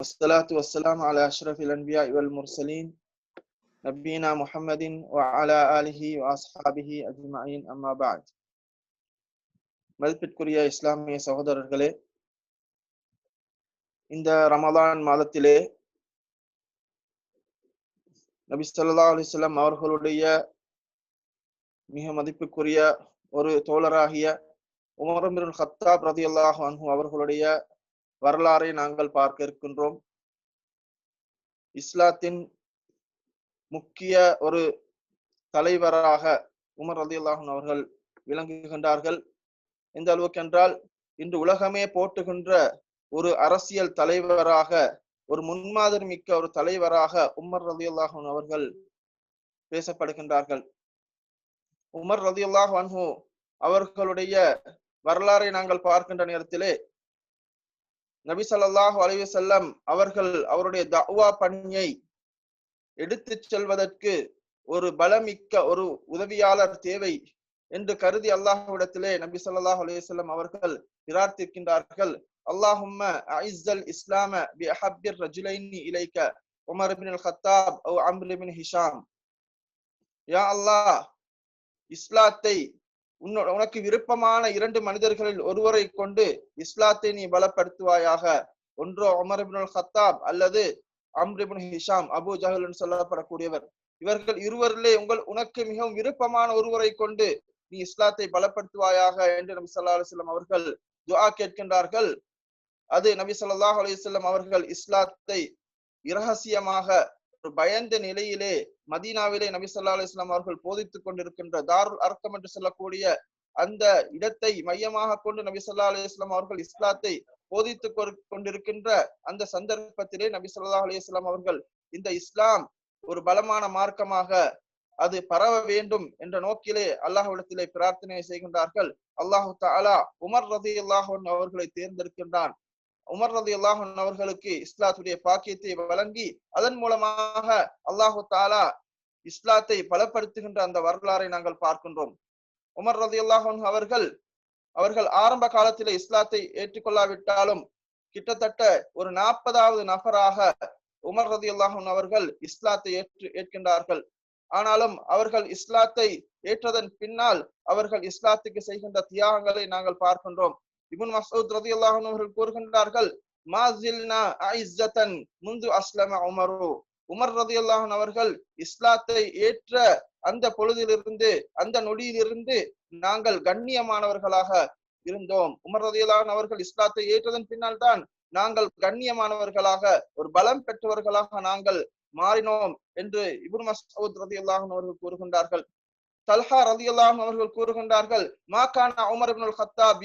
والصلاة والسلام على أشرف الأنبياء والمرسلين نبينا محمد وعلى آله وأصحابه أجمعين أما بعد மதிப்பிற்குரிய இஸ்லாமிய சகோதரர்களே இந்த ரமதான் மாதத்திலே நபி ஸல்லல்லாஹு அலைஹி வஸல்லம் அவர்களுடைய மிக மதிப்புக்குரிய ஒரு தோழராகிய உமர் பின் ஹத்தாப் ரதியல்லாஹு அன்ஹு அவர்களுடைய வரலாறை நாங்கள் பார்க்க இருக்கின்றோம். இஸ்லாத்தின் முக்கிய ஒரு தலைவராக உமர் ரதியல்லாஹன் அவர்கள் விளங்குகின்றார்கள். எந்த அளவுக்கு என்றால் இன்று உலகமே போட்டுகின்ற ஒரு அரசியல் தலைவராக ஒரு முன்மாதிரி மிக்க ஒரு தலைவராக உமர் ரதியுல்லாஹன் அவர்கள் பேசப்படுகின்றார்கள். உமர் ரதியுல்லாஹ் அன்ஹு அவர்களுடைய வரலாறை நாங்கள் பார்க்கின்ற நேரத்திலே நபி ஸல்லல்லாஹு அலைஹி அவர்கள் அவருடைய தவா பணியை எடுத்து செல்வதற்கு ஒரு பலமிக்க ஒரு உதவியாளர் தேவை என்று கருதி அல்லாஹ்விடத்திலே நபி சல்லாஹ் அலைஹி வஸல்லம் அவர்கள் பிரார்த்திக்கின்றார்கள். அல்லாஹும்ம அஇஸ்ஸல் இஸ்லாம பி அஹப்பிர் ரஜுலைனி இலைக்க உமர் பின் அல் ஹத்தாப் அவ் ஹிஷாம். யா அல்லாஹ் இஸ்லாத்தை உன்னோட உனக்கு விருப்பமான இரண்டு மனிதர்களில் ஒருவரை கொண்டு இஸ்லாத்தை நீ பலப்படுத்துவாயாக. ஒன்றோ அமர் இபின் ஹத்தாப் அல்லது Amr ibn Hisham Abu Jahl சொல்லப்படக்கூடியவர். இவர்கள் இருவரிலே உங்கள் உனக்கு மிகவும் விருப்பமான ஒருவரை கொண்டு நீ இஸ்லாத்தை பலப்படுத்துவாயாக என்று நபி சொல்லா அலுவலம் அவர்கள் துஆ கேட்கின்றார்கள். அது நபி சொல்லாஹ் அலுவலம் அவர்கள் இஸ்லாத்தை இரகசியமாக ஒரு பயந்த நிலையிலே மதீனாவிலே நபி ஸல்லல்லாஹு அலைஹி அவர்கள் போதித்துக் கொண்டிருக்கின்ற தாருல் அர்க்கம் என்று சொல்லக்கூடிய அந்த இடத்தை மையமாக கொண்டு நபி ஸல்லல்லாஹு அலைஹி வஸல்லம் அவர்கள் இஸ்லாத்தை போதித்துக் கொண்டிருக்கின்ற அந்த சந்தர்ப்பத்திலே நபி ஸல்லல்லாஹு அலைஹி வஸல்லம் அவர்கள் இந்த இஸ்லாம் ஒரு பலமான மார்க்கமாக அது பரவ வேண்டும் என்ற நோக்கிலே அல்லாஹ்விடத்திலே பிரார்த்தனை செய்கின்றார்கள். அல்லாஹு தாலா உமர் ரதி அல்லாஹன் அவர்களை தேர்ந்தெடுக்கின்றான். உமர் ரதி அல்லாஹன் அவர்களுக்கு இஸ்லாத்துடைய பாக்கியத்தை வழங்கி அதன் மூலமாக அல்லாஹு தாலா இஸ்லாத்தை பலப்படுத்துகின்ற அந்த வரலாறை நாங்கள் பார்க்கின்றோம். உமர் ரதி அல்லாஹன் அவர்கள் அவர்கள் ஆரம்ப காலத்திலே இஸ்லாத்தை ஏற்றுக்கொள்ளாவிட்டாலும் கிட்டத்தட்ட ஒரு நாற்பதாவது நபராக உமர் ரதி அல்லாஹன் அவர்கள் இஸ்லாத்தை ஏற்று ஏற்கின்றார்கள். ஆனாலும் அவர்கள் இஸ்லாத்தை ஏற்றதன் பின்னால் அவர்கள் இஸ்லாத்துக்கு செய்கின்ற தியாகங்களை நாங்கள் பார்க்கின்றோம். இபுன் மசூத் ரதி அல்லாஹன் அவர்கள் கூறுகின்றார்கள் மாசில்னா ஐஸ்ஸத்தன் முந்து அஸ்லம உமரு. உமர் ரதி அல்லாஹன் அவர்கள் இஸ்லாத்தை ஏற்ற அந்த பொழுதிலிருந்து அந்த நொடியிலிருந்து நாங்கள் கண்ணியமானவர்களாக இருந்தோம். உமர் ரதி அல்லாஹன் அவர்கள் இஸ்லாத்தை ஏற்றதன் பின்னால் தான் நாங்கள் கண்ணியமானவர்களாக ஒரு பலம் பெற்றவர்களாக நாங்கள் மாறினோம் என்று இபுன் மசூத் ரதி அல்லாஹன் அவர்கள் கூறுகின்றார்கள். தல்ஹா ரதி அல்லாஹன் அவர்கள் கூறுகின்றார்கள் மாகான உமர் இப்னுல் ஹத்தாப்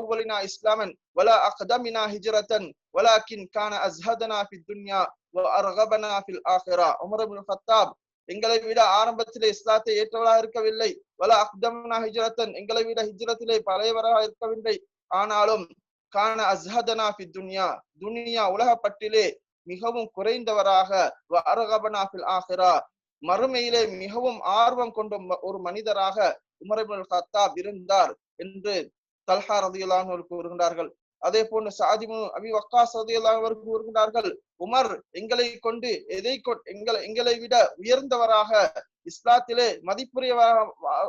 أولنا إسلاما ولا أقدمنا هجرة ولكن كان أزهدنا في الدنيا وأرغبنا في الآخرة. عمر بن الخطاب எங்களை விட ஆரம்பத்திலே இஸ்லாத்தை ஏற்றவராக இருக்கவில்லை. வல அக்தம்னா ஹிஜ்ரத்தன் எங்களை விட ஹிஜ்ரத்திலே பழையவராக இருக்கவில்லை. ஆனாலும் கான அஸ்ஹதனா ஃபி துன்யா துனியா உலகப்பட்டிலே மிகவும் குறைந்தவராக அரகபனா அரகபனாஃபில் ஆஹிரா மறுமையிலே மிகவும் ஆர்வம் கொண்ட ஒரு மனிதராக உமரபுல் ஹத்தாப் இருந்தார் என்று தல்ஹா ரதியுல்லான் கூறுகின்றார்கள். அதே போன்று சாதிமு அபி வக்காஸ் ரதியுல்லான் அவர்கள் கூறுகின்றார்கள் உமர் எங்களை கொண்டு எதை எங்களை எங்களை விட உயர்ந்தவராக இஸ்லாத்திலே மதிப்புரியவராக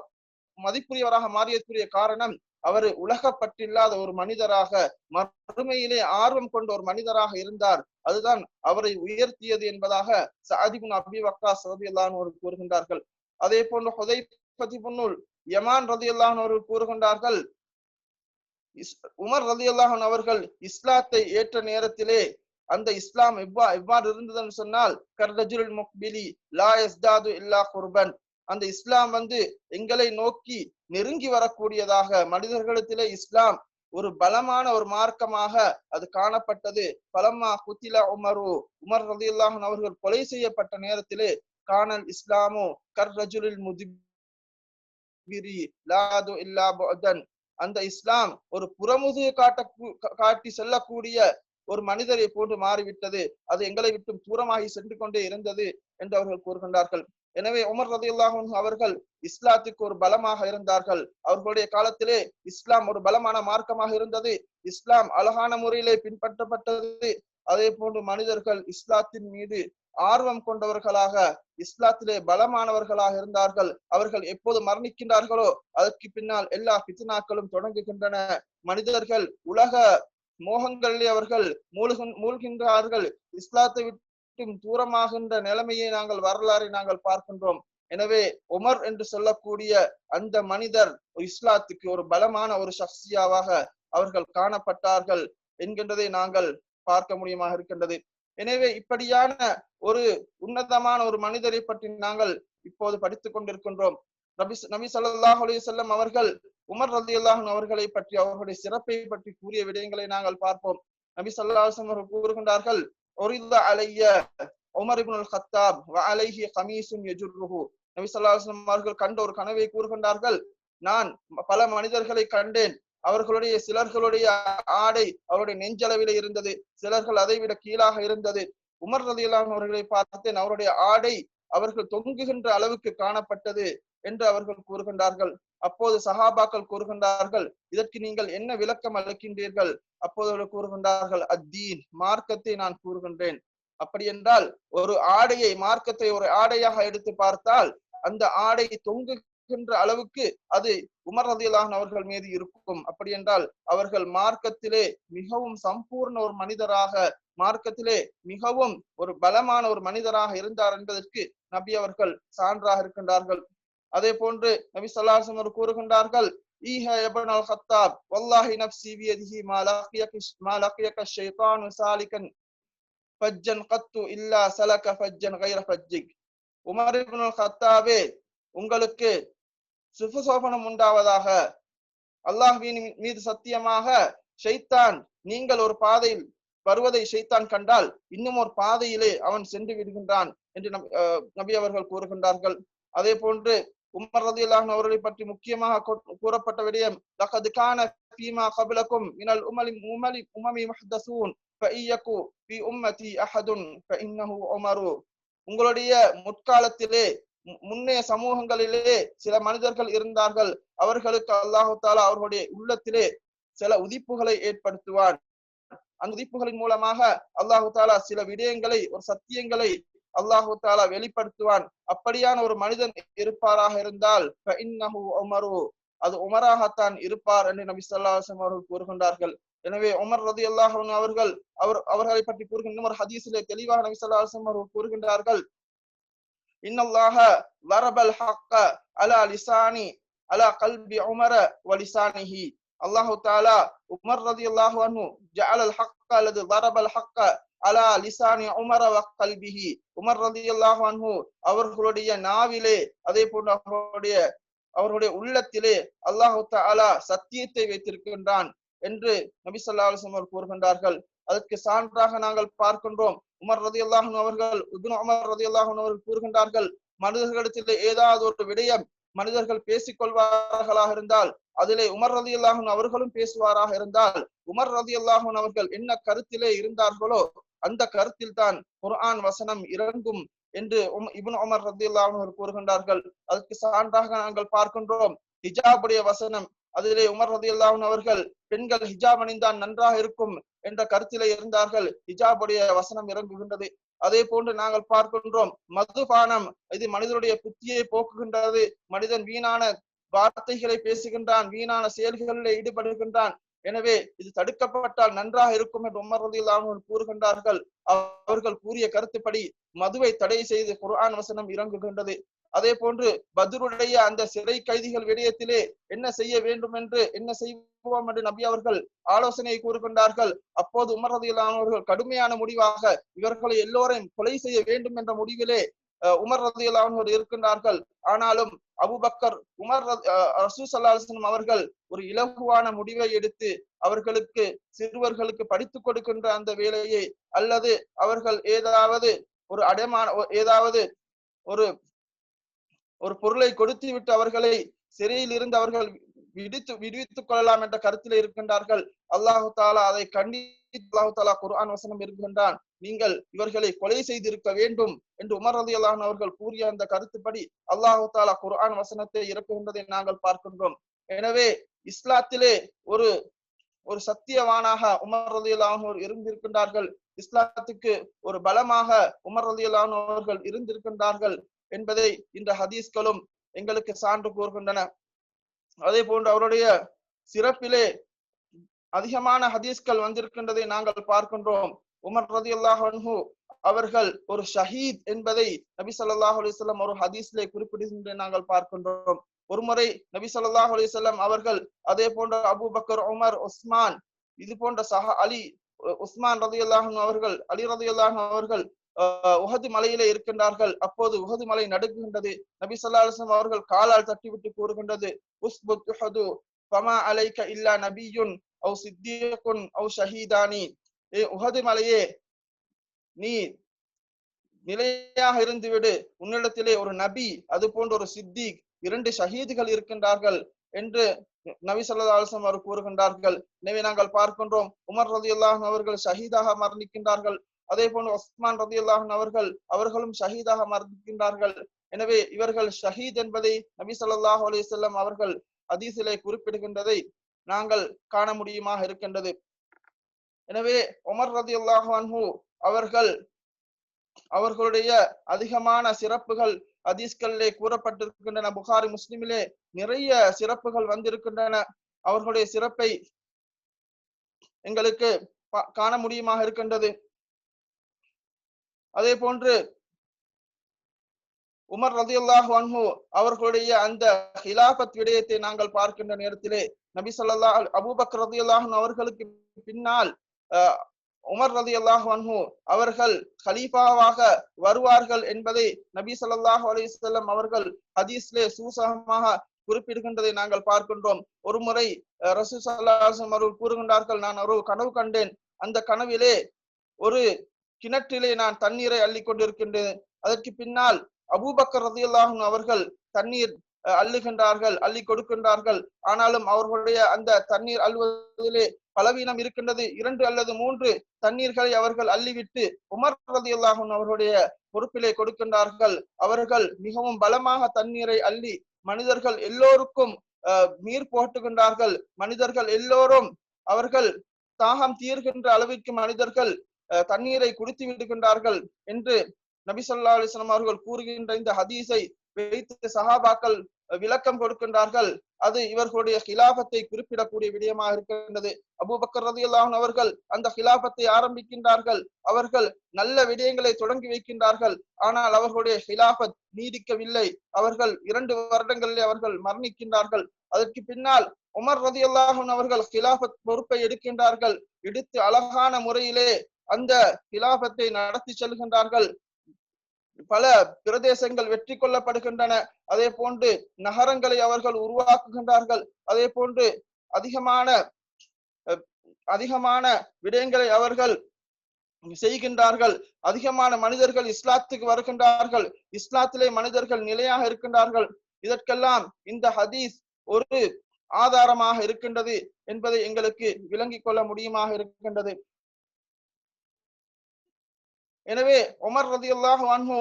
மதிப்புரியவராக மாறியதுக்குரிய காரணம் அவர் உலகப்பட்டில்லாத ஒரு மனிதராக மறுமையிலே ஆர்வம் கொண்ட ஒரு மனிதராக இருந்தார். அதுதான் அவரை உயர்த்தியது என்பதாக சாதிபுன் அபி வக்கா சதி கூறுகின்றார்கள். அதே போன்று ஹுதை பதி புன்னுல் யமான் ரதி அவர்கள் கூறுகின்றார்கள் உமர் ரதி அல்லாஹன் அவர்கள் இஸ்லாத்தை ஏற்ற நேரத்திலே அந்த இஸ்லாம் எவ்வா எவ்வாறு இருந்ததுன்னு சொன்னால் கர்ரஜுல் முக்பிலி லா எஸ்தாது இல்லா குர்பன். அந்த இஸ்லாம் வந்து எங்களை நோக்கி நெருங்கி வரக்கூடியதாக மனிதர்களிடத்திலே இஸ்லாம் ஒரு பலமான ஒரு மார்க்கமாக அது காணப்பட்டது. பலமா குத்திலா உமரு உமர் ரதி அல்லாஹன் அவர்கள் கொலை செய்யப்பட்ட நேரத்திலே காணல் இஸ்லாமு கர் ரஜுலில் முதிபிரி லாது இல்லா புதன் அந்த இஸ்லாம் ஒரு புறமுது காட்ட காட்டி செல்லக்கூடிய ஒரு மனிதரை போன்று மாறிவிட்டது. அது எங்களை விட்டும் தூரமாகி சென்று கொண்டே இருந்தது என்று அவர்கள் கூறுகின்றார்கள். எனவே உமர் ரதியுல்லாஹன் அவர்கள் இஸ்லாத்துக்கு ஒரு பலமாக இருந்தார்கள். அவர்களுடைய காலத்திலே இஸ்லாம் ஒரு பலமான மார்க்கமாக இருந்தது. இஸ்லாம் அழகான முறையிலே பின்பற்றப்பட்டது. அதே போன்று மனிதர்கள் இஸ்லாத்தின் மீது ஆர்வம் கொண்டவர்களாக இஸ்லாத்திலே பலமானவர்களாக இருந்தார்கள். அவர்கள் எப்போது மரணிக்கின்றார்களோ அதற்கு பின்னால் எல்லா பித்னாக்களும் தொடங்குகின்றன. மனிதர்கள் உலக மோகங்களிலே அவர்கள் மூழ்கின் மூழ்கின்றார்கள். இஸ்லாத்தை விட்டும் தூரமாகின்ற நிலைமையை நாங்கள் வரலாறை நாங்கள் பார்க்கின்றோம். எனவே உமர் என்று சொல்லக்கூடிய அந்த மனிதர் இஸ்லாத்துக்கு ஒரு பலமான ஒரு சக்சியாவாக அவர்கள் காணப்பட்டார்கள் என்கின்றதை நாங்கள் பார்க்க முடியுமாக இருக்கின்றது. எனவே இப்படியான ஒரு உன்னதமான ஒரு மனிதரை பற்றி நாங்கள் இப்போது படித்துக் கொண்டிருக்கின்றோம். நபி நபி ஸல்லல்லாஹு அலைஹி வஸல்லம் அவர்கள் உமர் ரதி அல்லாஹன் அவர்களை பற்றி அவர்களுடைய சிறப்பை பற்றி கூறிய விடயங்களை நாங்கள் பார்ப்போம். நபி சல்லாஹம் அவர்கள் கூறுகின்றார்கள் ஒரித அலைய உமர் இபுல் ஹத்தாப் அலைஹி கமீசும் எஜுர்ருஹு நபி சல்லாஹம் அவர்கள் கண்ட ஒரு கனவை கூறுகின்றார்கள் நான் பல மனிதர்களை கண்டேன் அவர்களுடைய சிலர்களுடைய ஆடை அவருடைய நெஞ்சளவிலே இருந்தது. சிலர்கள் அதை விட கீழாக இருந்தது. உமர் ரலியல்லாஹு அவர்களை பார்த்தேன். அவருடைய ஆடை அவர்கள் தொங்குகின்ற அளவுக்கு காணப்பட்டது என்று அவர்கள் கூறுகின்றார்கள். அப்போது சஹாபாக்கள் கூறுகின்றார்கள் இதற்கு நீங்கள் என்ன விளக்கம் அளிக்கின்றீர்கள்? அப்போது அவர்கள் கூறுகின்றார்கள் அத்தீன் மார்க்கத்தை நான் கூறுகின்றேன். அப்படி என்றால் ஒரு ஆடையை மார்க்கத்தை ஒரு ஆடையாக எடுத்து பார்த்தால் அந்த ஆடை தொங்கு இருக்கின்ற அளவுக்கு அது உமர் ரதியல்லாஹன் அவர்கள் மீது இருக்கும். அப்படி என்றால் அவர்கள் மார்க்கத்திலே மிகவும் சம்பூர்ண ஒரு மனிதராக மார்க்கத்திலே மிகவும் ஒரு பலமான ஒரு மனிதராக இருந்தார் என்பதற்கு நபி அவர்கள் சான்றாக இருக்கின்றார்கள். அதே போன்று நபி சொல்லாசம் அவர் கூறுகின்றார்கள் ஈஹ எபன் அல் ஹத்தாப் வல்லாஹி நப்சி வியதிஹி மா லக்கியக மா லக்கியக ஷைத்தானு சாலிகன் ஃபஜ்ஜன் கத்து இல்லா சலக ஃபஜ்ஜன் கைர ஃபஜ்ஜிக். உமர் இப்னு ஹத்தாபே உங்களுக்கு சுபசோபனம் உண்டாவதாக. அல்லாஹ்வின் மீது சத்தியமாக ஷைத்தான் நீங்கள் ஒரு பாதையில் வருவதை ஷைத்தான் கண்டால் இன்னும் ஒரு பாதையிலே அவன் சென்று விடுகின்றான் என்று நபி அவர்கள் கூறுகின்றார்கள். அதே போன்று உமர் ரதியல்லாஹு அவர்களை பற்றி முக்கியமாக கூறப்பட்ட விடயம் லகது கான ஃபீமா கபிலக்கும் மினல் உமலி உமலி உமமி முஹ்தசூன் ஃபஇயகு ஃபி உம்மதி அஹதுன் ஃபஇன்னஹு உமரு. உங்களுடைய முற்காலத்திலே முன்னைய சமூகங்களிலே சில மனிதர்கள் இருந்தார்கள். அவர்களுக்கு அல்லாஹு தாலா அவர்களுடைய உள்ளத்திலே சில உதிப்புகளை ஏற்படுத்துவான். அந்த உதிப்புகளின் மூலமாக அல்லாஹு தாலா சில விடயங்களை ஒரு சத்தியங்களை அல்லாஹு தாலா வெளிப்படுத்துவான். அப்படியான ஒரு மனிதன் இருப்பாராக இருந்தால் அது உமராகத்தான் இருப்பார் என்று நபி சொல்லாசம் அவர்கள் கூறுகின்றார்கள். எனவே உமர் ரதி அல்லாஹன் அவர்கள் அவர் அவர்களை பற்றி கூறுகின்ற ஒரு ஹதீஸிலே தெளிவாக நபி சொல்லாசம் அவர்கள் கூறுகின்றார்கள். இன்னல்லாஹ வரபல் ஹக்க அலா லிசானி அலா கல்பி உமர வலிசானிஹி அல்லாஹு தாலா உமர் ரதி அல்லாஹு அன்ஹு ஜஅலல் ஹக்க அல்லது வரபல் ஹக்க அலா லிசானி உமர வ கல்பிஹி உமர் ரதி அல்லாஹு அன்ஹு அவர்களுடைய நாவிலே அதே போன்று அவர்களுடைய அவருடைய உள்ளத்திலே அல்லாஹு தாலா சத்தியத்தை வைத்திருக்கின்றான் என்று நபி சொல்லா அலுவலம் கூறுகின்றார்கள். அதற்கு சான்றாக நாங்கள் பார்க்கின்றோம். உமர் ரதி அல்லாஹன் அவர்கள் இப்னு உமர் ரதி அல்லாஹன் அவர்கள் கூறுகின்றார்கள் மனிதர்களிடத்தில் ஏதாவது ஒரு விடயம் மனிதர்கள் பேசிக் கொள்வார்களாக இருந்தால் அதிலே உமர் ரதி அல்லாஹன் அவர்களும் பேசுவாராக இருந்தால் உமர் ரதி அல்லாஹன் அவர்கள் என்ன கருத்திலே இருந்தார்களோ அந்த கருத்தில் தான் குர்ஆன் வசனம் இறங்கும் என்று இப்னு உமர் ரதி அல்லாஹன் கூறுகின்றார்கள். அதற்கு சான்றாக நாங்கள் பார்க்கின்றோம். ஹிஜாபுடைய வசனம் அதிலே உமர் ரதி அல்லாஹன் அவர்கள் பெண்கள் ஹிஜாப் அணிந்தான் நன்றாக இருக்கும் என்ற கருத்திலே இருந்தார்கள். ஹிஜாபுடைய வசனம் இறங்குகின்றது. அதே போன்று நாங்கள் பார்க்கின்றோம் மதுபானம் இது மனிதனுடைய புத்தியை போக்குகின்றது. மனிதன் வீணான வார்த்தைகளை பேசுகின்றான் வீணான செயல்களில் ஈடுபடுகின்றான். எனவே இது தடுக்கப்பட்டால் நன்றாக இருக்கும் என்று உமர் ரதி கூறுகின்றார்கள். அவர்கள் கூறிய கருத்துப்படி மதுவை தடை செய்து குர்ஆன் வசனம் இறங்குகின்றது. அதே போன்று பத்ருடைய அந்த சிறை கைதிகள் விடயத்திலே என்ன செய்ய வேண்டும் என்று என்ன செய்வோம் என்று நபி அவர்கள் ஆலோசனை கூறுகின்றார்கள். அப்போது உமர் ரதியலானவர்கள் கடுமையான முடிவாக இவர்களை எல்லோரையும் கொலை செய்ய வேண்டும் என்ற முடிவிலே உமர் ரதியலானவர் இருக்கின்றார்கள். ஆனாலும் அபுபக்கர் உமர் ரசூ சல்லாஹம் அவர்கள் ஒரு இலகுவான முடிவை எடுத்து அவர்களுக்கு சிறுவர்களுக்கு படித்துக் கொடுக்கின்ற அந்த வேலையை அல்லது அவர்கள் ஏதாவது ஒரு அடைமான ஏதாவது ஒரு ஒரு பொருளை கொடுத்து விட்டு அவர்களை சிறையில் இருந்து அவர்கள் விடுத்து விடுவித்துக் கொள்ளலாம் என்ற கருத்தில் இருக்கின்றார்கள். அல்லாஹு தாலா அதை கண்டித்து அல்லாஹு தாலா குர்ஆன் வசனம் இருக்கின்றான். நீங்கள் இவர்களை கொலை செய்திருக்க வேண்டும் என்று உமர் அலி அல்லாஹன் அவர்கள் கூறிய அந்த கருத்துப்படி அல்லாஹு தாலா குர்ஆன் வசனத்தை இறக்குகின்றதை நாங்கள் பார்க்கின்றோம். எனவே இஸ்லாத்திலே ஒரு ஒரு சத்தியவானாக உமர் அலி அல்லாஹர் இருந்திருக்கின்றார்கள். இஸ்லாத்துக்கு ஒரு பலமாக உமர் அலி ரலியல்லாஹு அவர்கள் இருந்திருக்கின்றார்கள். என்பதை இந்த ஹதீஸ்களும் எங்களுக்கு சான்று கூறுகின்றன. அதே போன்று அவருடைய சிறப்பிலே அதிகமான ஹதீஸ்கள் வந்திருக்கின்றதை நாங்கள் பார்க்கின்றோம். உமர் ரலியல்லாஹு அன்ஹு அவர்கள் ஒரு ஷஹீத் என்பதை நபி ஸல்லல்லாஹு அலைஹி ஒரு ஹதீஸ்லே குறிப்பிடுகின்றதை நாங்கள் பார்க்கின்றோம். ஒருமுறை நபி ஸல்லல்லாஹு அலிசல்லாம் அவர்கள் அதே போன்ற அபூபக்கர் உமர் உஸ்மான் இது போன்ற சஹா அலி உஸ்மான் ரதி அல்லாஹன் அவர்கள் அலி ரதி அல்லாஹன் அவர்கள் உஹது மலையிலே இருக்கின்றார்கள். அப்போது உஹது மலை நடுங்குகின்றது. நபி ஸல்லல்லாஹு அவர்கள் காலால் தட்டிவிட்டு கூறுகின்றது. உஸ்புத் உஹது பமா அலைக்க இல்லா நபியுன் அவு சித்தியகுன் அவு ஷஹீதானி. ஏ உஹது மலையே நீ நிலையாக இருந்துவிடு. உன்னிடத்திலே ஒரு நபி அது போன்ற ஒரு சித்திக் இரண்டு ஷஹீதுகள் இருக்கின்றார்கள் என்று நபி ஸல்லல்லாஹு அலுவலம் அவர் கூறுகின்றார்கள். எனவே நாங்கள் பார்க்கின்றோம் உமர் ரலியல்லாஹு அவர்கள் ஷஹீதாக மரணிக்கின்றார்கள். அதே போன்று உஸ்மான் அல்லாஹன் அவர்கள் அவர்களும் ஷஹீதாக மரணிக்கின்றார்கள் எனவே இவர்கள் ஷஹீத் என்பதை நபி சொல்லாஹ் அலைஹி அவர்கள் அதிசிலை குறிப்பிடுகின்றதை நாங்கள் காண முடியுமாக இருக்கின்றது. எனவே உமர் ரதி அல்லாஹு அவர்கள் அவர்களுடைய அதிகமான சிறப்புகள் அதீஸ்களிலே கூறப்பட்டிருக்கின்றன. புகாரி முஸ்லிமிலே நிறைய சிறப்புகள் வந்திருக்கின்றன. அவர்களுடைய சிறப்பை எங்களுக்கு காண முடியுமாக இருக்கின்றது. அதே போன்று உமர் ரதியுல்லாஹ் அன்ஹு அவர்களுடைய அந்த ஹிலாபத் விடயத்தை நாங்கள் பார்க்கின்ற நேரத்திலே நபி சொல்லல்லா அல்- அபூபக்கர் அவர்களுக்கு பின்னால் அஹ், உமர் ரதியுல்லாஹு அன்ஹு அவர்கள் ஹலீஃபாவாக வருவார்கள் என்பதை நபி ஸல்லல்லாஹு அலிசல்லம் அவர்கள் ஹதீஸ்லே சூசகமாக குறிப்பிடுகின்றதை நாங்கள் பார்க்கின்றோம். ஒரு முறை அஹ், ரசூல் அவர்கள் கூறுகின்றார்கள் நான் ஒரு கனவு கண்டேன். அந்த கனவிலே ஒரு கிணற்றிலே நான் தண்ணீரை அள்ளி கொண்டிருக்கின்றேன். அதற்கு பின்னால் அபூபக்கர் ரதியல்லாகும் அவர்கள் தண்ணீர் அள்ளுகின்றார்கள் அள்ளி கொடுக்கின்றார்கள். ஆனாலும் அவர்களுடைய அந்த தண்ணீர் அள்ளுவதிலே பலவீனம் இருக்கின்றது. இரண்டு அல்லது மூன்று தண்ணீர்களை அவர்கள் அள்ளிவிட்டு உமர் ரதியல்லாகும் அவர்களுடைய பொறுப்பிலே கொடுக்கின்றார்கள். அவர்கள் மிகவும் பலமாக தண்ணீரை அள்ளி மனிதர்கள் எல்லோருக்கும் அஹ், நீர் போட்டுகின்றார்கள். மனிதர்கள் எல்லோரும் அவர்கள் தாகம் தீர்கின்ற அளவிற்கு மனிதர்கள் தண்ணீரை குடித்து விடுகின்றார்கள் என்று நபி ஸல்லல்லாஹு அவர்கள் கூறுகின்ற இந்த ஹதீஸை வைத்து சஹாபாக்கள் விளக்கம் கொடுக்கின்றார்கள். அது இவர்களுடைய ஹிலாபத்தை குறிப்பிடக்கூடிய விடயமாக இருக்கின்றது. அபூபக்கர் ரதி அவர்கள் அந்த ஹிலாபத்தை ஆரம்பிக்கின்றார்கள். அவர்கள் நல்ல விடயங்களை தொடங்கி வைக்கின்றார்கள். ஆனால் அவர்களுடைய ஹிலாபத் நீடிக்கவில்லை. அவர்கள் இரண்டு வருடங்களிலே அவர்கள் மரணிக்கின்றார்கள். அதற்கு பின்னால் உமர் ரதி அல்லாஹன் அவர்கள் ஹிலாபத் பொறுப்பை எடுக்கின்றார்கள். எடுத்து அழகான முறையிலே அந்த ஹிலாபத்தை நடத்தி செல்கின்றார்கள். பல பிரதேசங்கள் வெற்றி கொள்ளப்படுகின்றன. அதே போன்று நகரங்களை அவர்கள் உருவாக்குகின்றார்கள். அதே போன்று அதிகமான அஹ், அதிகமான விடயங்களை அவர்கள் செய்கின்றார்கள். அதிகமான மனிதர்கள் இஸ்லாத்துக்கு வருகின்றார்கள். இஸ்லாத்திலே மனிதர்கள் நிலையாக இருக்கின்றார்கள். இதற்கெல்லாம் இந்த ஹதீஸ் ஒரு ஆதாரமாக இருக்கின்றது என்பதை எங்களுக்கு விளங்கிக் கொள்ள முடியுமாக இருக்கின்றது. எனவே உமர் ரதியுல்லாஹ் அன்ஹு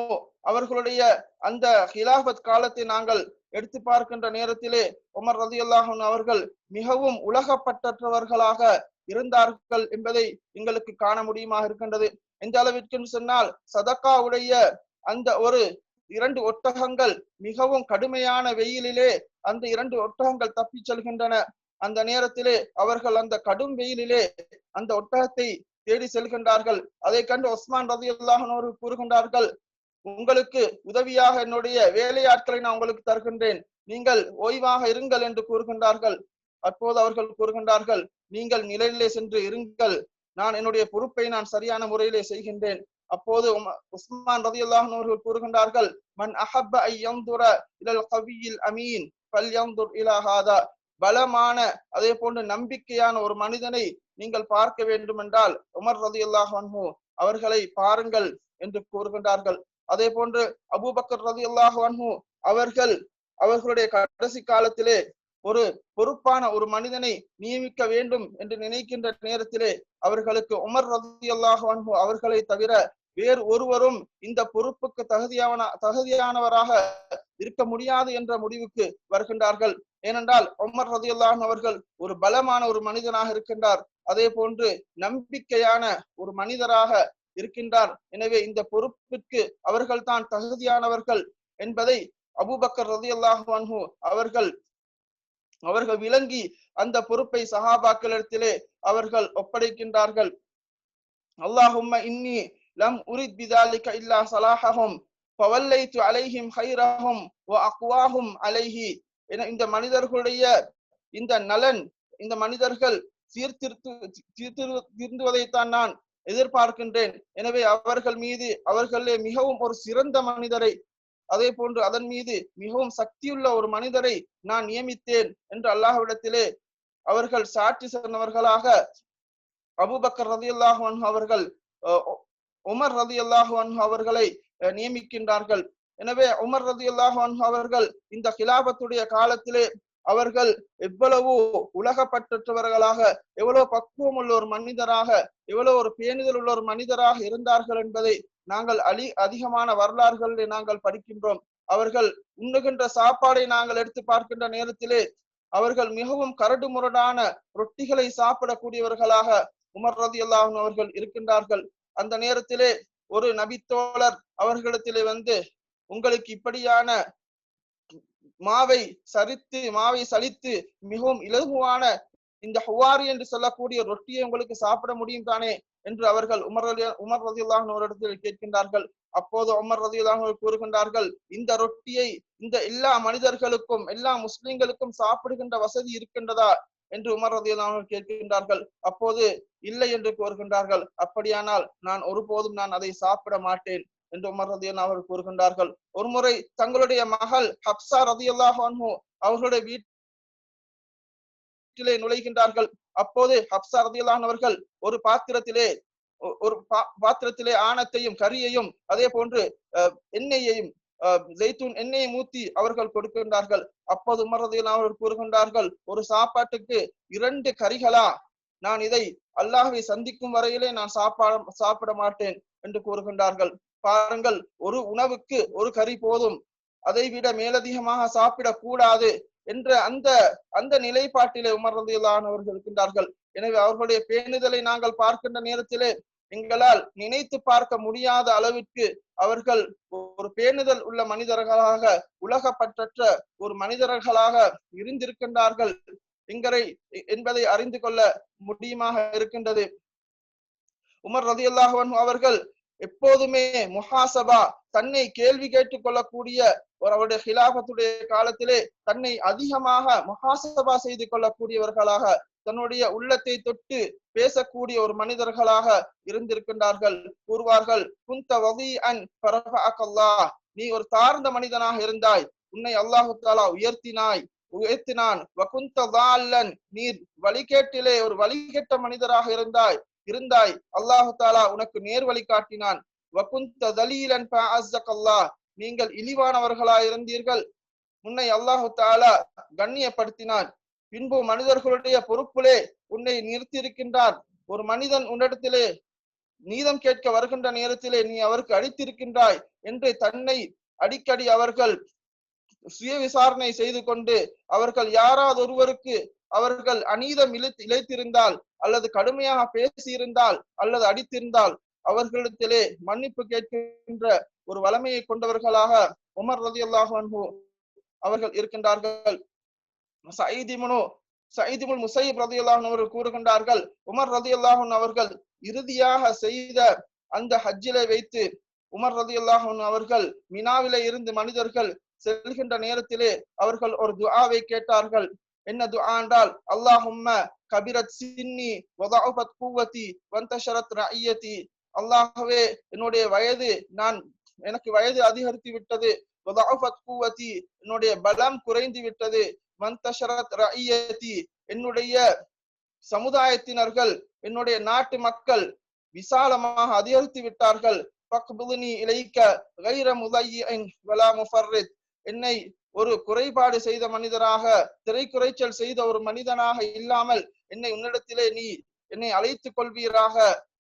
அவர்களுடைய அந்த ஹிலாபத் காலத்தை நாங்கள் எடுத்து பார்க்கின்ற நேரத்திலே உமர் ரதியுல்லாஹன் அவர்கள் மிகவும் உலகப்பட்டவர்களாக இருந்தார்கள் என்பதை எங்களுக்கு காண முடியுமாக இருக்கின்றது. எந்த அளவிற்கு சொன்னால் சதக்காவுடைய அந்த ஒரு இரண்டு ஒட்டகங்கள் மிகவும் கடுமையான வெயிலிலே அந்த இரண்டு ஒட்டகங்கள் தப்பிச் செல்கின்றன. அந்த நேரத்திலே அவர்கள் அந்த கடும் வெயிலிலே அந்த ஒட்டகத்தை தேடி செல்கின்றார்கள். அதை கண்டு ஒஸ்மான் ரதி அவர்கள் கூறுகின்றார்கள் உங்களுக்கு உதவியாக என்னுடைய வேலையாட்களை நான் உங்களுக்கு தருகின்றேன். நீங்கள் ஓய்வாக இருங்கள் என்று கூறுகின்றார்கள். அப்போது அவர்கள் கூறுகின்றார்கள் நீங்கள் நிலையிலே சென்று இருங்கள். நான் என்னுடைய பொறுப்பை நான் சரியான முறையிலே செய்கின்றேன். அப்போது உஸ்மான் ரதி அவர்கள் கூறுகின்றார்கள் மன் அஹப்ப ஐயந்துர இலல் கவியில் அமீன் பல்யந்துர் பலமான அதே போன்று நம்பிக்கையான ஒரு மனிதனை நீங்கள் பார்க்க வேண்டும் என்றால் உமர் ரதி அன்ஹு அவர்களை பாருங்கள் என்று கூறுகின்றார்கள். அதே போன்று அபூபக்கர் ரதி அன்ஹு அவர்கள் அவர்களுடைய கடைசி காலத்திலே ஒரு பொறுப்பான ஒரு மனிதனை நியமிக்க வேண்டும் என்று நினைக்கின்ற நேரத்திலே அவர்களுக்கு உமர் ரதி அன்ஹு அவர்களை தவிர வேறு ஒருவரும் இந்த பொறுப்புக்கு தகுதியான தகுதியானவராக இருக்க முடியாது என்ற முடிவுக்கு வருகின்றார்கள். ஏனென்றால் ஒமர் ரதியுல்லான் அவர்கள் ஒரு பலமான ஒரு மனிதனாக இருக்கின்றார். அதே போன்று நம்பிக்கையான ஒரு மனிதராக இருக்கின்றார். எனவே இந்த பொறுப்பிற்கு அவர்கள் தான் தகுதியானவர்கள் என்பதை அபூபக்கர் ரதியுல்லாஹு அன்ஹு அவர்கள் அவர்கள் விளங்கி அந்த பொறுப்பை சஹாபாக்களிடத்திலே அவர்கள் ஒப்படைக்கின்றார்கள். அல்லாஹும்ம இன்னி لم أرد بذلك إلا صلاحهم فوليت عليهم خيرهم وأقواهم عليه என இந்த மனிதர்களுடைய இந்த நலன் இந்த மனிதர்கள் சீர்திருத்து திருந்துவதைத்தான் நான் எதிர்பார்க்கின்றேன். எனவே அவர்கள் மீது அவர்களே மிகவும் ஒரு சிறந்த மனிதரை அதே போன்று அதன் மீது மிகவும் சக்தியுள்ள ஒரு மனிதரை நான் நியமித்தேன் என்று அல்லாஹ்விடத்திலே அவர்கள் சாட்சி சொன்னவர்களாக அபுபக்கர் ரதியுல்லாஹன் அவர்கள் உமர் ரதி அல்லாஹு அன்ஹு அவர்களை அஹ், நியமிக்கின்றார்கள். எனவே உமர் ரதியுல்லாஹு அன்ஹு அவர்கள் இந்த கிலாபத்துடைய காலத்திலே அவர்கள் எவ்வளவு உலகப்பற்றவர்களாக எவ்வளவு பக்குவம் உள்ள ஒரு மனிதராக எவ்வளவு ஒரு பேணிதல் உள்ள ஒரு மனிதராக இருந்தார்கள் என்பதை நாங்கள் அழி அதிகமான வரலாறுகளை நாங்கள் படிக்கின்றோம். அவர்கள் உண்ணுகின்ற சாப்பாடை நாங்கள் எடுத்து பார்க்கின்ற நேரத்திலே அவர்கள் மிகவும் கரடு முரடான ரொட்டிகளை சாப்பிடக்கூடியவர்களாக உமர் ரதி அவர்கள் இருக்கின்றார்கள். அந்த நேரத்திலே ஒரு நபித்தோழர் அவர்களிடத்திலே வந்து உங்களுக்கு இப்படியான மாவை சரித்து மாவை சலித்து மிகவும் இலகுவான இந்த ஹுவாரி என்று சொல்லக்கூடிய ரொட்டியை உங்களுக்கு சாப்பிட முடியும் தானே? என்று அவர்கள் உமர் ரலி உமர் ரதியுல்லாஹ் அவரிடத்தில் கேட்கின்றார்கள். அப்போது உமர் ரதியுல்லாஹ் கூறுகின்றார்கள் இந்த ரொட்டியை இந்த எல்லா மனிதர்களுக்கும் எல்லா முஸ்லிம்களுக்கும் சாப்பிடுகின்ற வசதி இருக்கின்றதா? என்று உமர் ரதியுல்லாஹ் கேட்கின்றார்கள். அப்போது இல்லை என்று கூறுகின்றார்கள். அப்படியானால் நான் ஒருபோதும் நான் அதை சாப்பிட மாட்டேன் என்று உமர் ரதியுல்லாஹ் அவர்கள் கூறுகின்றார்கள். ஒருமுறை தங்களுடைய மகள் ஹப்சா ரதியுல்லாஹ் அவர்களுடைய வீட்டிலே நுழைகின்றார்கள். அப்போது ஹப்சா ரதியுல்லாஹ் அவர்கள் ஒரு பாத்திரத்திலே ஒரு பா- பாத்திரத்திலே ஆணத்தையும் கரியையும் அதே போன்று அஹ், எண்ணெயையும் ஜெய்தூன் எண்ணெயை ஊத்தி அவர்கள் கொடுக்கின்றார்கள். அப்போது உமரதையில் அவர்கள் கூறுகின்றார்கள் ஒரு சாப்பாட்டுக்கு இரண்டு கறிகளா? நான் இதை அல்லாஹை சந்திக்கும் வரையிலே நான் சாப்பாட சாப்பிட மாட்டேன் என்று கூறுகின்றார்கள். பாருங்கள் ஒரு உணவுக்கு ஒரு கறி போதும். அதை விட மேலதிகமாக சாப்பிடக் கூடாது என்ற அந்த அந்த நிலைப்பாட்டிலே உமர் இருக்கின்றார்கள். எனவே அவர்களுடைய பேணுதலை நாங்கள் பார்க்கின்ற நேரத்திலே எங்களால் நினைத்து பார்க்க முடியாத அளவிற்கு அவர்கள் ஒரு பேணுதல் உள்ள மனிதர்களாக உலகப்பற்ற ஒரு மனிதர்களாக இருந்திருக்கின்றார்கள். எங்கரை என்பதை அறிந்து கொள்ள முடியுமாக இருக்கின்றது. உமர் ரதி அல்லாஹன் அவர்கள் எப்போதுமே முஹாசபா தன்னை கேள்வி கேட்டுக் கொள்ளக்கூடிய ஒரு அவருடைய ஹிலாபத்துடைய காலத்திலே தன்னை அதிகமாக முஹாசபா செய்து கொள்ளக்கூடியவர்களாக தன்னுடைய உள்ளத்தை தொட்டு பேசக்கூடிய ஒரு மனிதர்களாக இருந்திருக்கின்றார்கள். கூறுவார்கள் குந்த வதி அன் பரஃபஅக்கல்லாஹ் நீ ஒரு தாழ்ந்த மனிதனாக இருந்தாய். உன்னை அல்லாஹு தாலா உயர்த்தினாய் உயர்த்தினான். வகுந்த தால்லன் நீர் வழிகேட்டிலே ஒரு வழிகெட்ட மனிதராக இருந்தாய் இருந்தாய். அல்லாஹு தாலா உனக்கு நேர் வழி காட்டினான். வகுந்த தலீலன் நீங்கள் இழிவானவர்களாயிருந்தீர்கள். உன்னை அல்லாஹு தாலா கண்ணியப்படுத்தினான். பின்பு மனிதர்களுடைய பொறுப்பிலே உன்னை நிறுத்தியிருக்கின்றார் ஒரு மனிதன் உன்னிடத்திலே நீதம் கேட்க வருகின்ற நேரத்திலே நீ அவருக்கு அடித்திருக்கின்றாய் என்று தன்னை அடிக்கடி அவர்கள் சுய விசாரணை செய்து கொண்டு அவர்கள் யாராவது ஒருவருக்கு அவர்கள் அநீதம் இழைத்து இழைத்திருந்தால் அல்லது கடுமையாக பேசியிருந்தால் அல்லது அடித்திருந்தால் அவர்களிடத்திலே மன்னிப்பு கேட்கின்ற ஒரு வளமையை கொண்டவர்களாக உமர் ரதி அவர்கள் இருக்கின்றார்கள். சயீதிமுனு சயீதிமுல் முசைப் ரதி அவர்கள் கூறுகின்றார்கள் உமர் ரதி அவர்கள் இறுதியாக செய்த அந்த ஹஜ்ஜிலை வைத்து உமர் ரதி அவர்கள் மினாவிலே இருந்து மனிதர்கள் செல்கின்ற நேரத்திலே அவர்கள் ஒரு துஆவை கேட்டார்கள். என்ன துஆ என்றால் அல்லாஹும்ம கபிரத் சின்னி வதாபத் குவதி வந்தஷரத் ரஐயத்தி அல்லாஹவே என்னுடைய வயது நான் எனக்கு வயது அதிகரித்து விட்டது. வதஅஃபத் என்னுடைய பலம் குறைந்து விட்டது. வந்தஷரத் ரஅய்யதி என்னுடைய சமுதாயத்தினர்கள் என்னுடைய நாட்டு மக்கள் விசாலமாக அதிகரித்து விட்டார்கள். பக்புதுனி இழைக்க கைர முதையின் வலா முஃபர்ரித் என்னை ஒரு குறைபாடு செய்த மனிதராக திரைக்குறைச்சல் செய்த ஒரு மனிதனாக இல்லாமல் என்னை உன்னிடத்திலே நீ என்னை அழைத்துக் கொள்வீராக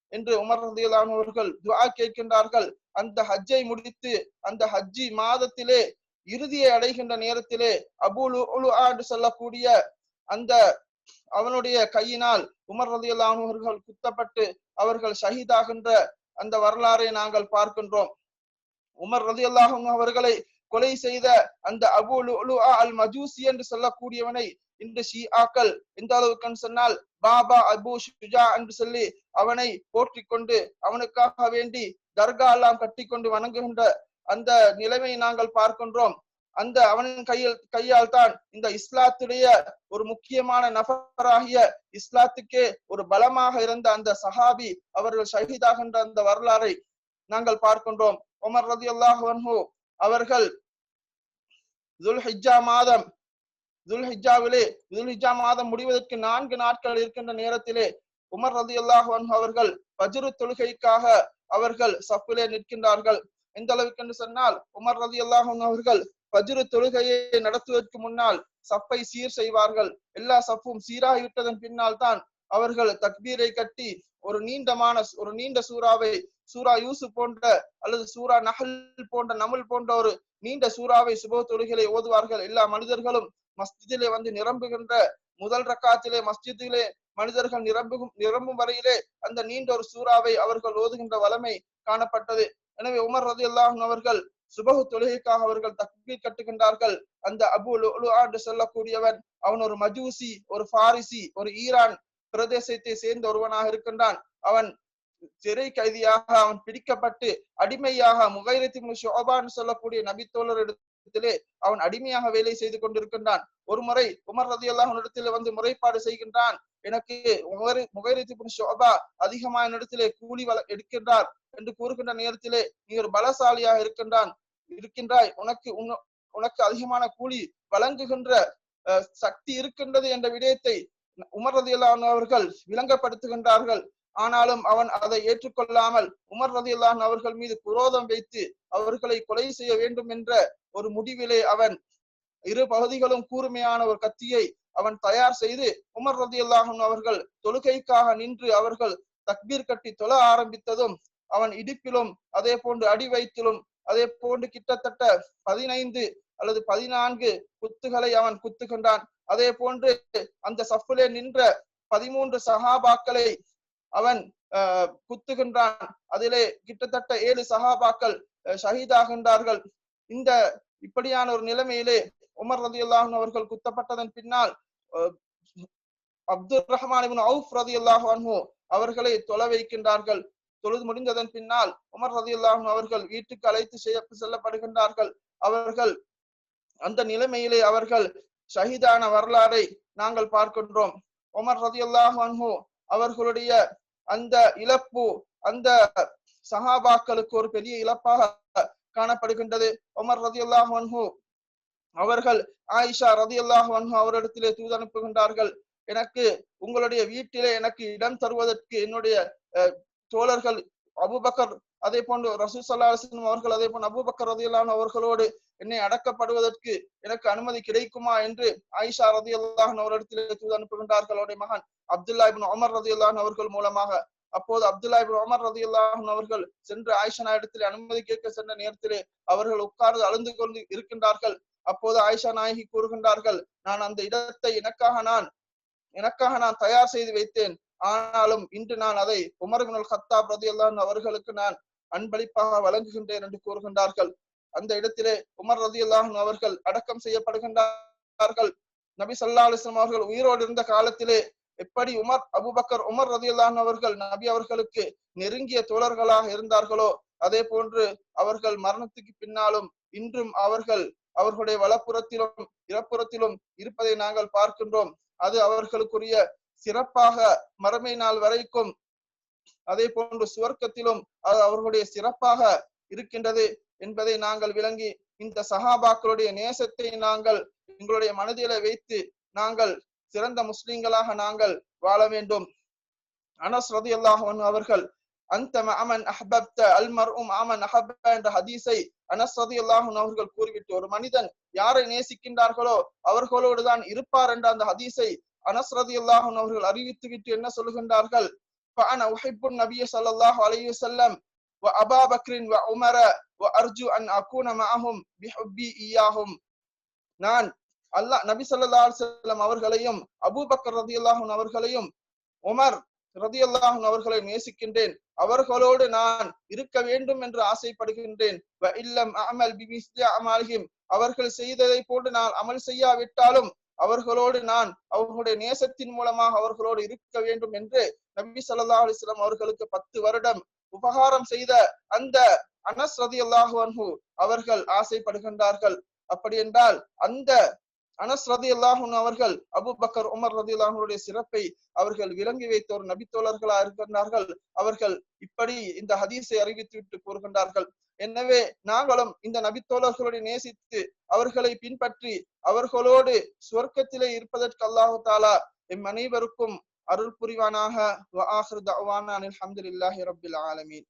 என்று உமர் ரதியலானவர்கள் துவா கேட்கின்றார்கள். அந்த ஹஜ்ஜை முடித்து அந்த ஹஜ்ஜி மாதத்திலே இறுதியை அடைகின்ற நேரத்திலே அபுலு ஆண்டு சொல்லக்கூடிய அந்த அவனுடைய கையினால் உமர் ரதி அவர்கள் குத்தப்பட்டு அவர்கள் ஷஹீதாகின்ற அந்த வரலாறை நாங்கள் பார்க்கின்றோம். உமர் ரதி அவர்களை கொலை செய்த அந்த அபு அல் மஜூசி என்று சொல்லக்கூடியவனை இன்று ஷியாக்கள் எந்த அளவுக்கு சொன்னால் பாபா அபு ஷுஜா என்று சொல்லி அவனை போற்றி கொண்டு அவனுக்காக வேண்டி தர்கா எல்லாம் கட்டி கொண்டு வணங்குகின்ற அந்த நிலைமை நாங்கள் பார்க்கின்றோம். அந்த அவனின் கையில் கையால் தான் இந்த இஸ்லாத்துடைய ஒரு முக்கியமான நபராகிய இஸ்லாத்துக்கே ஒரு பலமாக இருந்த அந்த சஹாபி அவர்கள் ஷஹீதாகின்ற அந்த வரலாறை நாங்கள் பார்க்கின்றோம். உமர் ரதி அல்லாஹ் அவர்கள் துல்ஹிஜா மாதம் துல்ஹிஜாவிலே துல்ஹிஜா மாதம் முடிவதற்கு நான்கு நாட்கள் இருக்கின்ற நேரத்திலே உமர் ரதி அல்லாஹன் அவர்கள் பஜ்ரு தொழுகைக்காக அவர்கள் சஃபிலே நிற்கின்றார்கள். எந்த அளவுக்கு என்று சொன்னால் உமர் ரதி அல்லாஹன் அவர்கள் பஜ்ரு தொழுகையை நடத்துவதற்கு முன்னால் சப்பை சீர் செய்வார்கள். எல்லா சப்பும் சீராகிவிட்டதன் பின்னால் தான் அவர்கள் தக்பீரை கட்டி ஒரு நீண்டமான ஒரு நீண்ட சூறாவை சூரா யூசு போன்ற அல்லது சூரா நகல் போன்ற நமல் போன்ற ஒரு நீண்ட சூறாவை சுப தொழுகளை ஓதுவார்கள். எல்லா மனிதர்களும் மஸ்ஜிதிலே வந்து நிரம்புகின்ற முதல் ரக்காத்திலே மஸ்ஜிதிலே மனிதர்கள் நிரம்பும் நிரம்பும் வரையிலே அந்த நீண்ட ஒரு சூறாவை அவர்கள் ஓதுகின்ற வளமை காணப்பட்டது. எனவே உமர் ரதி அல்லாஹும் அவர்கள் சுபகு தொழுகைக்காக அவர்கள் தக்பீர் கட்டுகின்றார்கள். அந்த அபு என்று சொல்லக்கூடியவன் அவன் ஒரு மஜூசி ஒரு பாரிசி ஒரு ஈரான் பிரதேசத்தை சேர்ந்த ஒருவனாக இருக்கின்றான். அவன் சிறை கைதியாக அவன் பிடிக்கப்பட்டு அடிமையாக முகைரத்தி ஷோபான்னு சொல்லக்கூடிய நபித்தோழர் இடத்திலே அவன் அடிமையாக வேலை செய்து கொண்டிருக்கின்றான். ஒரு முறை உமர் ரதி அல்லாஹ் இடத்திலே வந்து முறைப்பாடு செய்கின்றான். எனக்கு முகைரத்தி ஷோபா அதிகமான இடத்திலே கூலி வள எடுக்கின்றார் என்று கூறுகின்ற நேரத்திலே நீ ஒரு பலசாலியாக இருக்கின்றான் இருக்கின்றாய். உனக்கு உனக்கு அதிகமான கூலி வழங்குகின்ற சக்தி இருக்கின்றது என்ற விடயத்தை உமர் ரதி அவர்கள் விளங்கப்படுத்துகின்றார்கள். ஆனாலும் அவன் அதை ஏற்றுக்கொள்ளாமல் உமர் ரதி அவர்கள் மீது குரோதம் வைத்து அவர்களை கொலை செய்ய வேண்டும் என்ற ஒரு முடிவிலே அவன் இரு பகுதிகளும் கூர்மையான ஒரு கத்தியை அவன் தயார் செய்து உமர் ரதி அவர்கள் தொழுகைக்காக நின்று அவர்கள் தக்பீர் கட்டி தொழ ஆரம்பித்ததும் அவன் இடுப்பிலும் அதே போன்று அடி வைத்திலும் அதே போன்று கிட்டத்தட்ட பதினைந்து அல்லது பதினான்கு குத்துகளை அவன் குத்துகின்றான். அதே போன்று அந்த சஃபிலே நின்ற பதிமூன்று சஹாபாக்களை அவன் குத்துகின்றான். அதிலே கிட்டத்தட்ட ஏழு சஹாபாக்கள் ஷஹீதாகின்றார்கள். இந்த இப்படியான ஒரு நிலைமையிலே உமர் ரதி அல்லாஹன் அவர்கள் குத்தப்பட்டதன் பின்னால் அப்துல் ரஹ்மான் அவுஃப் ரதி அல்லாஹு அவர்களை தொலை வைக்கின்றார்கள். தொழுது முடிந்ததன் பின்னால் உமர் ரதி அல்லாஹன் அவர்கள் வீட்டுக்கு அழைத்து செய்ய செல்லப்படுகின்றார்கள். அவர்கள் அந்த நிலைமையிலே அவர்கள் ஷஹீதான வரலாறை நாங்கள் பார்க்கின்றோம். உமர் ரதி அவர்களுடைய அந்த இழப்பு அந்த சஹாபாக்களுக்கு ஒரு பெரிய இழப்பாக காணப்படுகின்றது. உமர் ரதி அல்லாஹு அவர்கள் ஆயிஷா ரதி அன்ஹு அவரிடத்திலே தூது அனுப்புகின்றார்கள். எனக்கு உங்களுடைய வீட்டிலே எனக்கு இடம் தருவதற்கு என்னுடைய தோழர்கள் அபுபக்கர் அதே போன்று ரசூல் சல்லா அவர்கள் அதே போன்று அபுபக்கர் ரதியல்லான் அவர்களோடு என்னை அடக்கப்படுவதற்கு எனக்கு அனுமதி கிடைக்குமா என்று ஆயிஷா ரதி அல்லாஹன் அவரிடத்திலே தூது அனுப்புகின்றார்கள். அவருடைய மகன் அப்துல்லா இபின் உமர் ரதி அல்லாஹன் அவர்கள் மூலமாக. அப்போது அப்துல்லா இபின் உமர் ரதி அல்லாஹன் அவர்கள் சென்று ஆயிஷா இடத்திலே அனுமதி கேட்க சென்ற நேரத்திலே அவர்கள் உட்கார்ந்து அழுந்து கொண்டு இருக்கின்றார்கள். அப்போது ஆயிஷா நாயகி கூறுகின்றார்கள் நான் அந்த இடத்தை எனக்காக நான் எனக்காக நான் தயார் செய்து வைத்தேன். ஆனாலும் இன்று நான் அதை உமர் பின் ஹத்தாப் ரதி அல்லாஹ் அவர்களுக்கு நான் அன்பளிப்பாக வழங்குகின்றேன் என்று கூறுகின்றார்கள். அந்த இடத்திலே உமர் ரதி அல்லாஹ் அவர்கள் அடக்கம் செய்யப்படுகின்றார்கள். நபி சல்லா அலிஸ்லாம் அவர்கள் உயிரோடு இருந்த காலத்திலே எப்படி உமர் அபுபக்கர் உமர் ரதி அல்லாஹ் அவர்கள் நபி அவர்களுக்கு நெருங்கிய தோழர்களாக இருந்தார்களோ அதே போன்று அவர்கள் மரணத்துக்கு பின்னாலும் இன்றும் அவர்கள் அவர்களுடைய வலப்புறத்திலும் இறப்புறத்திலும் இருப்பதை நாங்கள் பார்க்கின்றோம். அது அவர்களுக்குரிய சிறப்பாக மறுமை நாள் வரைக்கும் அதே போன்று சுவர்க்கத்திலும் அது அவர்களுடைய சிறப்பாக இருக்கின்றது என்பதை நாங்கள் விளங்கி இந்த சஹாபாக்களுடைய நேசத்தை நாங்கள் எங்களுடைய மனதில வைத்து நாங்கள் சிறந்த முஸ்லிம்களாக நாங்கள் வாழ வேண்டும். அனஸ் ரதி அல்லாஹன் அவர்கள் அந்த அமன் அஹபப்த அல்மர் உம் அமன் அஹப என்ற ஹதீஸை அனஸ் ரதி அல்லாஹன் அவர்கள் கூறிவிட்டு ஒரு மனிதன் யாரை நேசிக்கின்றார்களோ அவர்களோடு தான் இருப்பார் என்ற அந்த ஹதீஸை அனஸ் ரதி அல்லாஹன் அவர்கள் அறிவித்து விட்டு என்ன சொல்லுகின்றார்கள்? فأنا أحب النبي صلى الله عليه وسلم وأبا بكر وعمر وأرجو أن أكون معهم بحبي إياهم நான் அல்லாஹ் நபி ஸல்லல்லாஹு அலைஹி வஸல்லம் அவர்களையும் அபூபக்கர் ரதியல்லாஹு அன்ஹு அவர்களையும் உமர் ரதியல்லாஹு அன்ஹு அவர்களை நேசிக்கின்றேன் அவர்களோடு நான் இருக்க வேண்டும் என்று ஆசைப்படுகின்றேன் வ இல்லம் அமல் பிமிஸ்லி அமாலிஹிம் அவர்கள் செய்ததை போன்று நான் அமல் செய்யாவிட்டாலும் அவர்களோடு நான் அவர்களுடைய நேசத்தின் மூலமாக அவர்களோடு இருக்க வேண்டும் என்று நபி சல்லா அலிஸ்லாம் அவர்களுக்கு பத்து வருடம் உபகாரம் செய்த அந்த அனஸ் ரதி அல்லாஹு அவர்கள் ஆசைப்படுகின்றார்கள். அப்படி என்றால் அந்த அனஸ் ரதி அவர்கள் அபுபக்கர் உமர் ரதி அல்லாஹனுடைய சிறப்பை அவர்கள் விளங்கி வைத்த ஒரு நபித்தோழர்களா இருக்கின்றார்கள். அவர்கள் இப்படி இந்த ஹதீஸை அறிவித்து விட்டு கூறுகின்றார்கள். எனவே நாங்களும் இந்த நபித்தோழர்களுடைய நேசித்து அவர்களை பின்பற்றி அவர்களோடு சுவர்க்கத்திலே இருப்பதற்கு அல்லாஹு தாலா எம் அனைவருக்கும் அருள் புரிவானாக. வ ஆலமீன்.